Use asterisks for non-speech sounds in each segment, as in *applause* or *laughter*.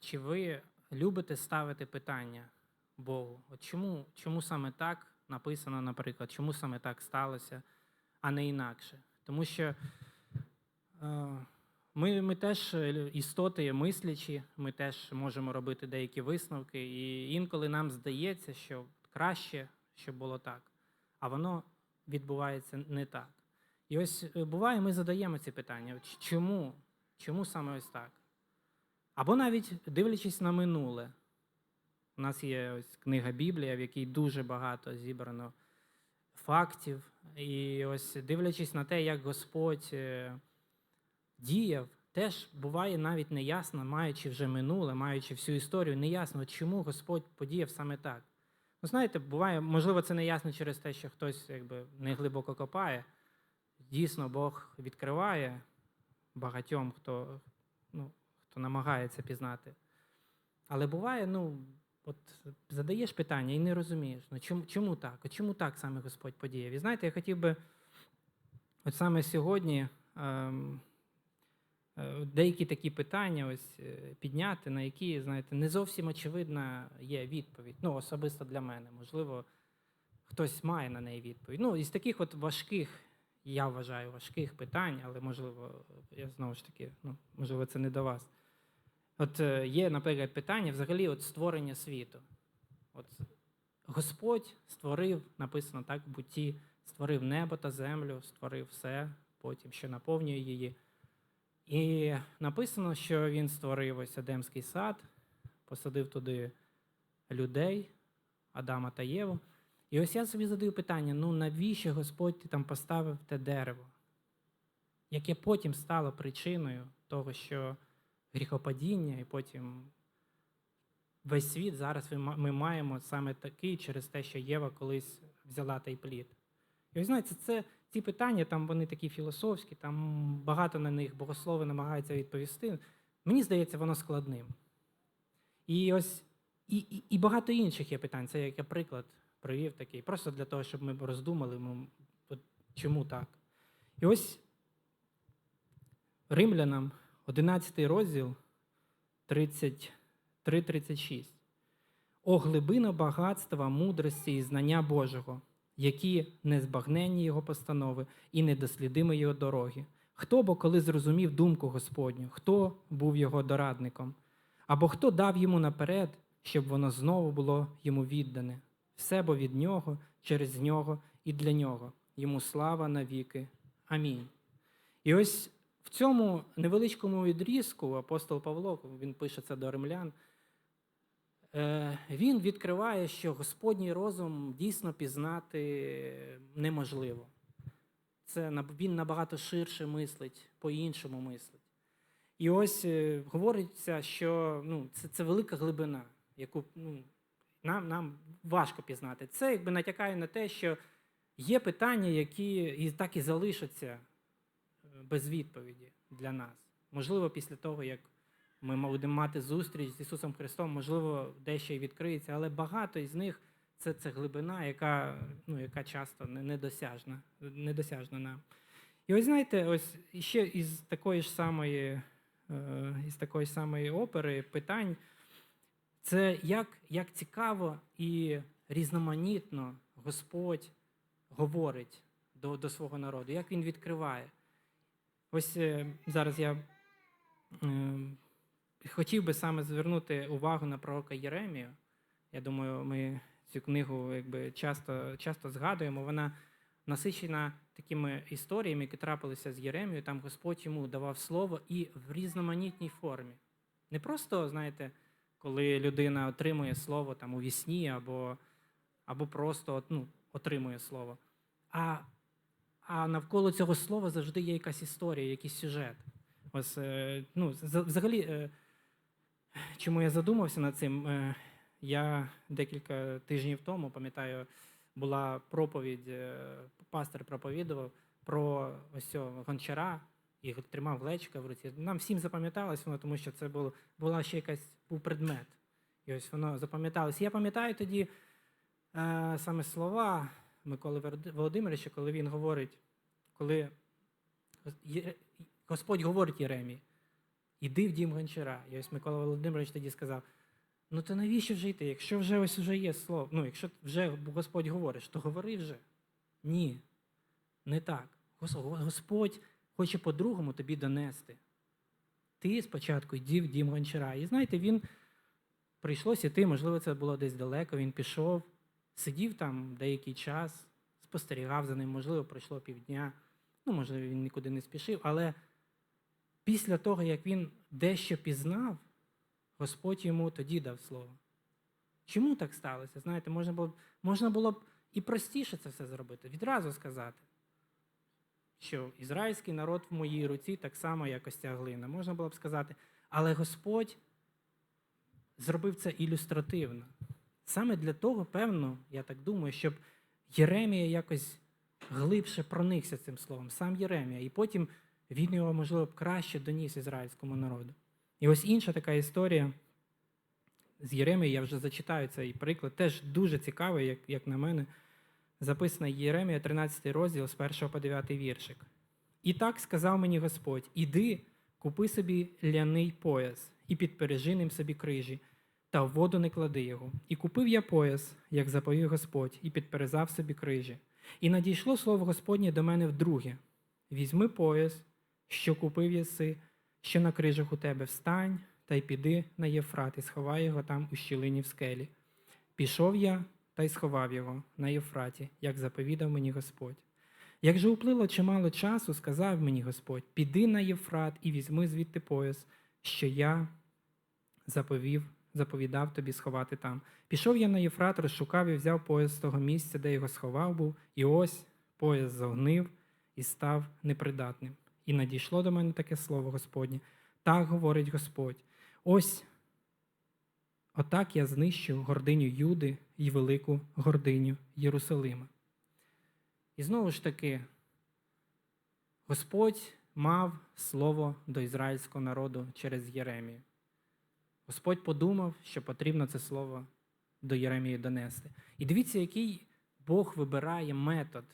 чи ви любите ставити питання Богу? От чому, чому саме так написано, наприклад, чому саме так сталося, а не інакше? Тому що е, ми, ми теж е, істоти мислячі, ми теж можемо робити деякі висновки, і інколи нам здається, що краще, щоб було так, а воно відбувається не так. І ось е, буває, ми задаємо ці питання: чому? Чому саме ось так? Або навіть дивлячись на минуле. У нас є ось книга Біблія, в якій дуже багато зібрано фактів. І ось дивлячись на те, як Господь е, діяв, теж буває навіть неясно, маючи вже минуле, маючи всю історію, неясно, чому Господь подіяв саме так. Ну, знаєте, буває, можливо, це неясно через те, що хтось якби не глибоко копає. Дійсно, Бог відкриває багатьом, хто, ну, хто намагається пізнати. Але буває, ну, от задаєш питання і не розумієш, ну чому, чому так? Чому так саме Господь подіяв? І знаєте, я хотів би от саме сьогодні ем, е, деякі такі питання ось е, підняти, на які, знаєте, не зовсім очевидна є відповідь. Ну, особисто для мене. Можливо, хтось має на неї відповідь. Ну, із таких от важких, я вважаю, важких питань, але можливо, я знову ж таки, ну, можливо, це не до вас. От е, є, наприклад, питання взагалі от створення світу. От Господь створив, написано так, в бутті, створив небо та землю, створив все, потім що наповнює її. І написано, що він створив ось Едемський сад, посадив туди людей, Адама та Єву. І ось я собі задаю питання: ну навіщо Господь там поставив те дерево, яке потім стало причиною того, що гріхопадіння, і потім весь світ зараз ми маємо саме такий через те, що Єва колись взяла той плід. І ось знаєте, це ці питання, там вони такі філософські, там багато на них богослови намагаються відповісти. Мені здається, воно складним. І ось і, і, і багато інших є питань. Це як я приклад привів такий, просто для того, щоб ми роздумали, от чому так. І ось римлянам, 11 розділ, 33-36. О глибина багатства, мудрості і знання Божого, які незбагненні його постанови і недослідимі його дороги. Хто бо коли зрозумів думку Господню, хто був його дорадником, або хто дав йому наперед, щоб воно знову було йому віддане, все бо від нього, через нього і для нього. Йому слава навіки. Амінь. І ось в цьому невеличкому відрізку апостол Павло, він пише це до римлян, е, він відкриває, що Господній розум дійсно пізнати неможливо. Це він набагато ширше мислить, по-іншому мислить. І ось е, говориться, що ну, це, це велика глибина, яку ну, нам, нам важко пізнати. Це якби натякає на те, що є питання, які і так і залишаться без відповіді для нас. Можливо, після того, як ми будемо мати зустріч з Ісусом Христом, можливо, дещо і відкриється, але багато із них це, це глибина, яка, ну, яка часто недосяжна, недосяжна нам. І ось знаєте, ось ще із такої ж самої, е, із такої ж самої опери питань, це як, як цікаво і різноманітно Господь говорить до, до свого народу, як він відкриває. Ось е, зараз я е, хотів би саме звернути увагу на пророка Єремію. Я думаю, ми цю книгу якби, часто, часто згадуємо. Вона насичена такими історіями, які трапилися з Єремією. Там Господь йому давав слово і в різноманітній формі. Не просто, знаєте, коли людина отримує слово там у вісні або, або просто ну, отримує слово. А, а навколо цього слова завжди є якась історія, якийсь сюжет. Ось, е, ну, взагалі, е, чому я задумався над цим? Е, Я декілька тижнів тому, пам'ятаю, була проповідь, пастор проповідував про ось цього гончара і тримав глечика в руці. Нам всім запам'яталось воно, тому що це було, була ще якась був предмет. І ось воно запам'яталось. Я пам'ятаю тоді е, саме слова Миколи Володимировича, коли він говорить, коли Господь говорить Єремії, іди в дім гончара. І ось Микола Володимирович тоді сказав: ну то навіщо вже йти? Якщо вже ось вже є слово, ну якщо вже Господь говориш, то говори вже. Ні, не так. Господь хоче по-другому тобі донести. Ти спочатку йди в дім гончара. І знаєте, він прийшлося йти, можливо, це було десь далеко, він пішов, сидів там деякий час, спостерігав за ним, можливо, пройшло півдня, ну, можливо, він нікуди не спішив, але після того, як він дещо пізнав, Господь йому тоді дав слово. Чому так сталося? Знаєте, можна було, можна було б і простіше це все зробити, відразу сказати, що ізраїльський народ в моїй руці так само, як ось ця глина. Можна було б сказати, але Господь зробив це ілюстративно. Саме для того, певно, я так думаю, щоб Єремія якось глибше проникся цим словом, сам Єремія, і потім він його, можливо, б краще доніс ізраїльському народу. І ось інша така історія з Єремією, я вже зачитаю цей приклад, теж дуже цікавий, як, як на мене. Записана Єремія, 13 розділ з 1 по 9 віршик. І так сказав мені Господь: Іди, купи собі ляний пояс, і підпережи ним собі крижі, та в воду не клади його. І купив я пояс, як заповів Господь, і підперезав собі крижі. І надійшло слово Господнє до мене вдруге: Візьми пояс, що купив єси, що на крижах у тебе встань, та й піди на Єфрат, і сховай його там у щілині в скелі. Пішов я та й сховав його на Єфраті, як заповідав мені Господь. Як же уплило чимало часу, сказав мені Господь: піди на Єфрат і візьми звідти пояс, що я заповів, заповідав тобі сховати там. Пішов я на Єфрат, розшукав і взяв пояс з того місця, де його сховав був, і ось пояс загнив і став непридатним. І надійшло до мене таке слово Господнє. Так говорить Господь. Ось отак я знищу гординю Юди і велику гординю Єрусалима. І знову ж таки, Господь мав слово до ізраїльського народу через Єремію. Господь подумав, що потрібно це слово до Єремії донести. І дивіться, який Бог вибирає метод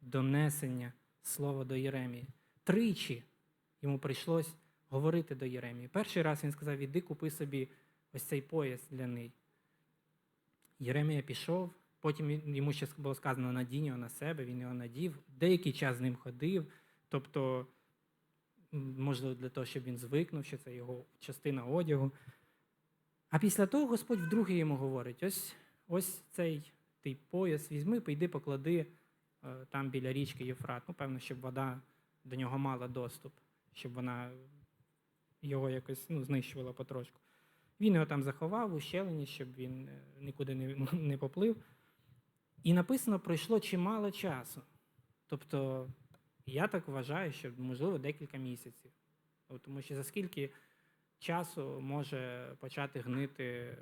донесення слова до Єремії. Тричі йому прийшлось говорити до Єремії. Перший раз він сказав: іди купи собі ось цей пояс для неї. Єремія пішов, потім йому ще було сказано надінь його на себе, він його надів, деякий час з ним ходив, тобто, можливо, для того, щоб він звикнув, що це його частина одягу. А після того Господь вдруге йому говорить: ось, ось цей ти пояс візьми, піди поклади е, там біля річки Єфрат. Ну, певно, щоб вода до нього мала доступ, щоб вона його якось ну, знищувала потрошку. Він його там заховав у щелині, щоб він е, нікуди не, *laughs* не поплив. І написано, пройшло чимало часу. Тобто, я так вважаю, що можливо декілька місяців. Тому що за скільки часу може почати гнити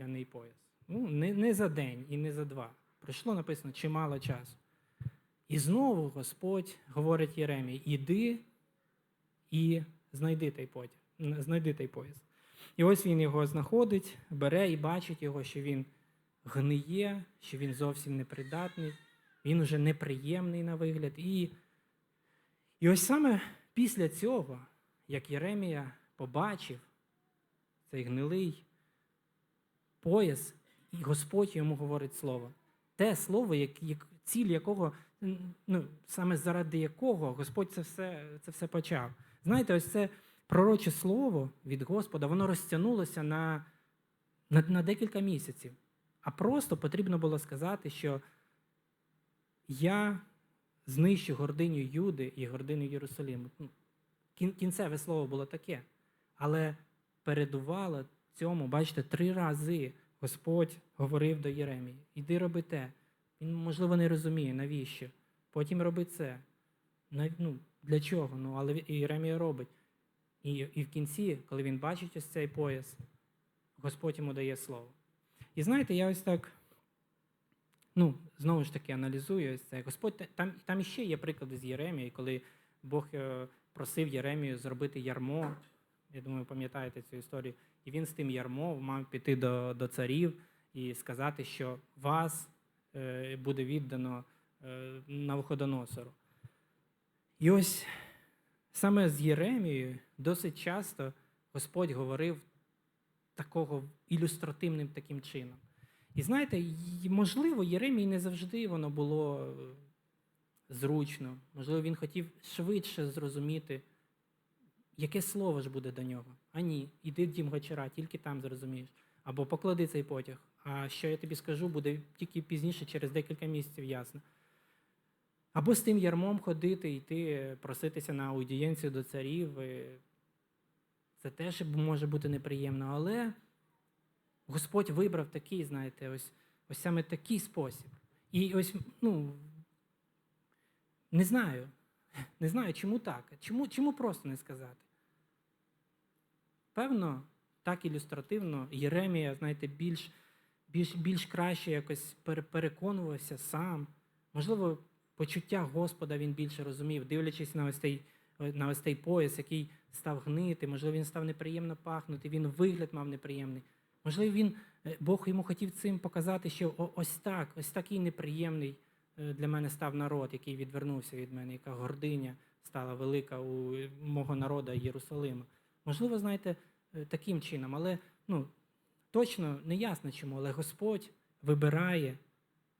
ляний пояс? Ну, не, не за день і не за два. Пройшло написано чимало часу. І знову Господь говорить Єремії: іди і знайди той потяг, знайди той пояс. І ось він його знаходить, бере і бачить його, що він гниє, що він зовсім непридатний, він уже неприємний на вигляд. І, і ось саме після цього, як Єремія побачив цей гнилий пояс, і Господь йому говорить слово. Те слово, як, як, ціль якого, ну, саме заради якого Господь це все, це все почав. Знаєте, ось це пророче слово від Господа, воно розтягнулося на, на, на декілька місяців. А просто потрібно було сказати, що я знищу гординю Юди і гординю Єрусалиму. Ну, кін- Кінцеве слово було таке. Але передувало цьому, бачите, три рази Господь говорив до Єремії: іди роби те. Він, можливо, не розуміє, навіщо. Потім роби це. Ну, для чого? Ну, але Єремія робить. І, і в кінці, коли він бачить ось цей пояс, Господь йому дає слово. І знаєте, я ось так, ну, знову ж таки, аналізую ось це. Господь, там, там іще є приклади з Єремії, коли Бог е, просив Єремію зробити ярмо. Я думаю, пам'ятаєте цю історію. І він з тим ярмом мав піти до, до царів і сказати, що вас е, буде віддано е, Навуходоносору. І ось саме з Єремією досить часто Господь говорив такого ілюстративним таким чином. І знаєте, можливо, Єремії не завжди воно було е, зручно. Можливо, він хотів швидше зрозуміти, яке слово ж буде до нього. А ні, іди в дім гочара, тільки там зрозумієш. Або поклади цей потяг. А що я тобі скажу, буде тільки пізніше, через декілька місяців ясно. Або з тим ярмом ходити, йти, проситися на аудієнцію до царів. Це теж може бути неприємно, але Господь вибрав такий, знаєте, ось, ось саме такий спосіб. І ось, ну, не знаю, не знаю, чому так. Чому, чому просто не сказати? Певно, так ілюстративно Єремія, знаєте, більш, більш, більш краще якось переконувався сам. Можливо, почуття Господа він більше розумів, дивлячись на ось цей, на ось цей пояс, який став гнити, можливо, він став неприємно пахнути, він вигляд мав неприємний. Можливо, він, е, Бог йому хотів цим показати, що ось так, ось такий неприємний е, для мене став народ, який відвернувся від мене, яка гординя стала велика у мого народу Єрусалима. Можливо, знаєте, е, таким чином, але ну, точно не ясно чому, але Господь вибирає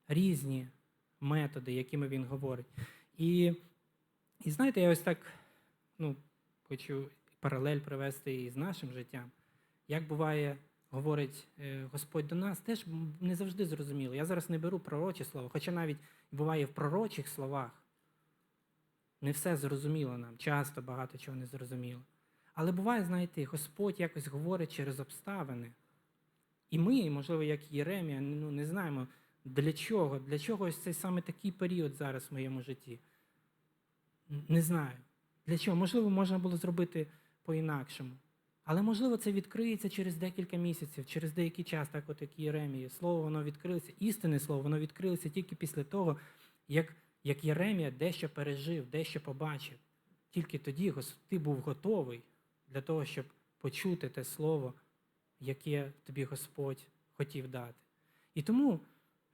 різні методи, якими він говорить. І, і знаєте, я ось так ну, хочу паралель привести і з нашим життям. Як буває, говорить е, Господь до нас, теж не завжди зрозуміло. Я зараз не беру пророчі слова, хоча навіть буває в пророчих словах. Не все зрозуміло нам, часто багато чого не зрозуміло. Але буває, знаєте, Господь якось говорить через обставини. І ми, можливо, як Єремія, ну, не знаємо, для чого, для чого ось цей саме такий період зараз в моєму житті. Не знаю. Для чого? Можливо, можна було зробити по-інакшому. Але можливо це відкриється через декілька місяців, через деякий час, так от як Єремії. Слово воно відкрилося, істинне слово, воно відкрилося тільки після того, як, як Єремія дещо пережив, дещо побачив. Тільки тоді ти був готовий для того, щоб почути те слово, яке тобі Господь хотів дати. І тому,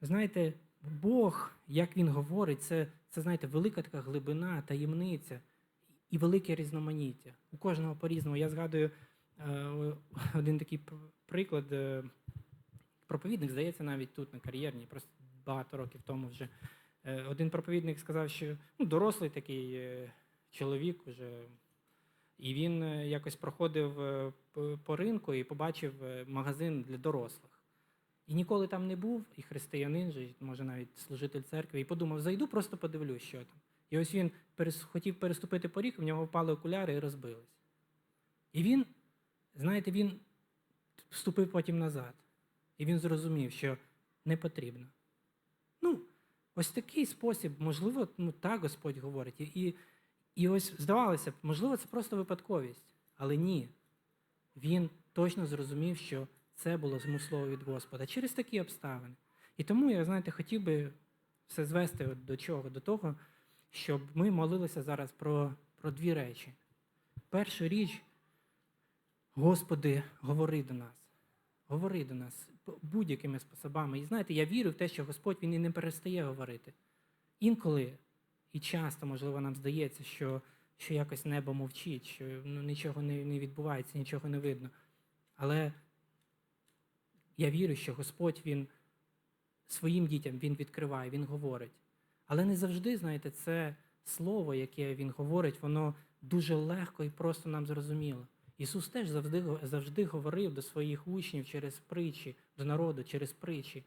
знаєте, Бог, як він говорить, це, це знаєте, велика така глибина, таємниця і велике різноманіття. У кожного по-різному. Я згадую е, *laughs* один такий приклад. е, Проповідник, здається, навіть тут на кар'єрній, просто багато років тому вже. Е, Один проповідник сказав, що ну, дорослий такий чоловік уже. І він е, якось проходив е, по- ринку і побачив е, магазин для дорослих. І ніколи там не був, і християнин же, може навіть служитель церкви, і подумав, зайду, просто подивлюсь, що там. І ось він хотів переступити поріг, в нього впали окуляри і розбились. І він, знаєте, він вступив потім назад. І він зрозумів, що не потрібно. Ну, ось такий спосіб, можливо, ну так Господь говорить. І, і, ось здавалося б, можливо, це просто випадковість. Але ні. Він точно зрозумів, що це було змислово від Господа через такі обставини. І тому я, знаєте, хотів би все звести до чого? До того, щоб ми молилися зараз про, про дві речі. Перша річ, Господи, говори до нас. Говори до нас будь-якими способами. І знаєте, я вірю в те, що Господь він і не перестає говорити. Інколи і часто, можливо, нам здається, що, що якось небо мовчить, що ну, нічого не, не відбувається, нічого не видно. Але я вірю, що Господь він своїм дітям він відкриває, він говорить. Але не завжди, знаєте, це слово, яке він говорить, воно дуже легко і просто нам зрозуміло. Ісус теж завжди, завжди говорив до своїх учнів через притчі, до народу через притчі.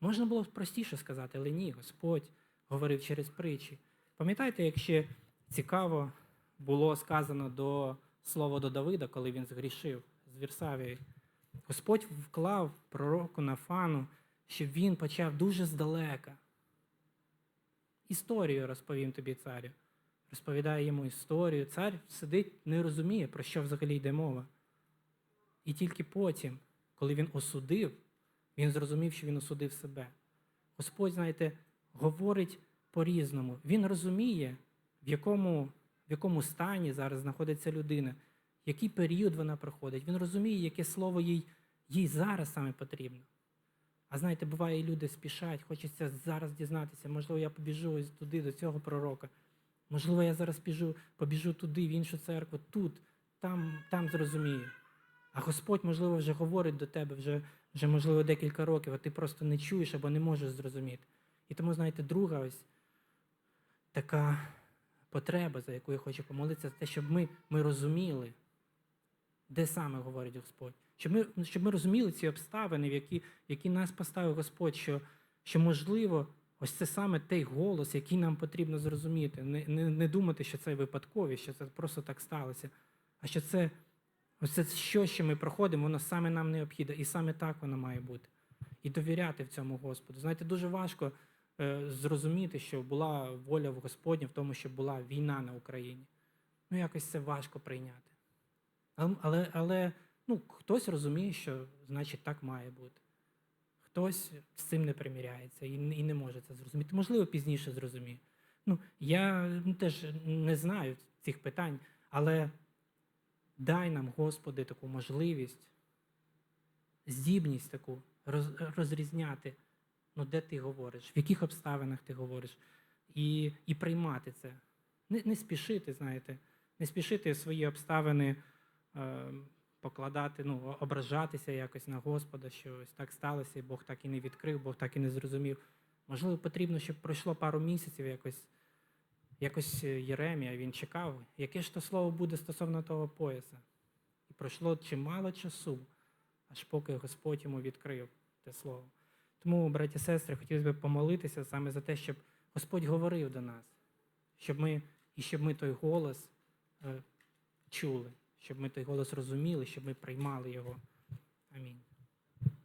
Можна було простіше сказати, але ні, Господь говорив через притчі. Пам'ятаєте, як ще цікаво було сказано до слова до Давида, коли він згрішив з Вірсавії? Господь вклав пророку Нафану, щоб він почав дуже здалека. Історію розповім тобі царю. Розповідає йому історію. Цар сидить, не розуміє, про що взагалі йде мова. І тільки потім, коли він осудив, він зрозумів, що він осудив себе. Господь, знаєте, говорить по-різному. Він розуміє, в якому, в якому стані зараз знаходиться людина, який період вона проходить. Він розуміє, яке слово їй, їй зараз саме потрібно. А знаєте, буває, люди спішать, хочеться зараз дізнатися, можливо, я побіжу туди, до цього пророка. Можливо, я зараз біжу, побіжу туди, в іншу церкву, тут, там, там зрозумію. А Господь, можливо, вже говорить до тебе вже, вже можливо, декілька років, а ти просто не чуєш або не можеш зрозуміти. І тому, знаєте, друга ось така потреба, за яку я хочу помолитися, це те, щоб ми, ми розуміли, де саме говорить Господь. Щоб ми, щоб ми розуміли ці обставини, в які, які нас поставив Господь, що, що можливо, ось це саме той голос, який нам потрібно зрозуміти. Не, не, не думати, що це випадковість, що це просто так сталося, а що це ось це що, що ми проходимо, воно саме нам необхідно, і саме так воно має бути. І довіряти в цьому Господу. Знаєте, дуже важко зрозуміти, що була воля в Господня в тому, що була війна на Україні. Ну, якось це важко прийняти. Але, але, ну, хтось розуміє, що значить так має бути. Хтось з цим не приміряється і, і не може це зрозуміти. Можливо, пізніше зрозуміє. Ну, я ну, теж не знаю цих питань, але дай нам, Господи, таку можливість, здібність таку роз- розрізняти, ну, де ти говориш, в яких обставинах ти говориш, і, і приймати це. Не, не спішити, знаєте, не спішити свої обставини е, покладати, ну, ображатися якось на Господа, що ось так сталося, і Бог так і не відкрив, Бог так і не зрозумів. Можливо, потрібно, щоб пройшло пару місяців якось. Якось е, Єремія він чекав, яке ж то слово буде стосовно того пояса. І пройшло чимало часу, аж поки Господь йому відкрив те слово. Тому, браті і сестри, хотілося б помолитися саме за те, щоб Господь говорив до нас, щоб ми, і щоб ми той голос е, чули, щоб ми той голос розуміли, щоб ми приймали його. Амінь.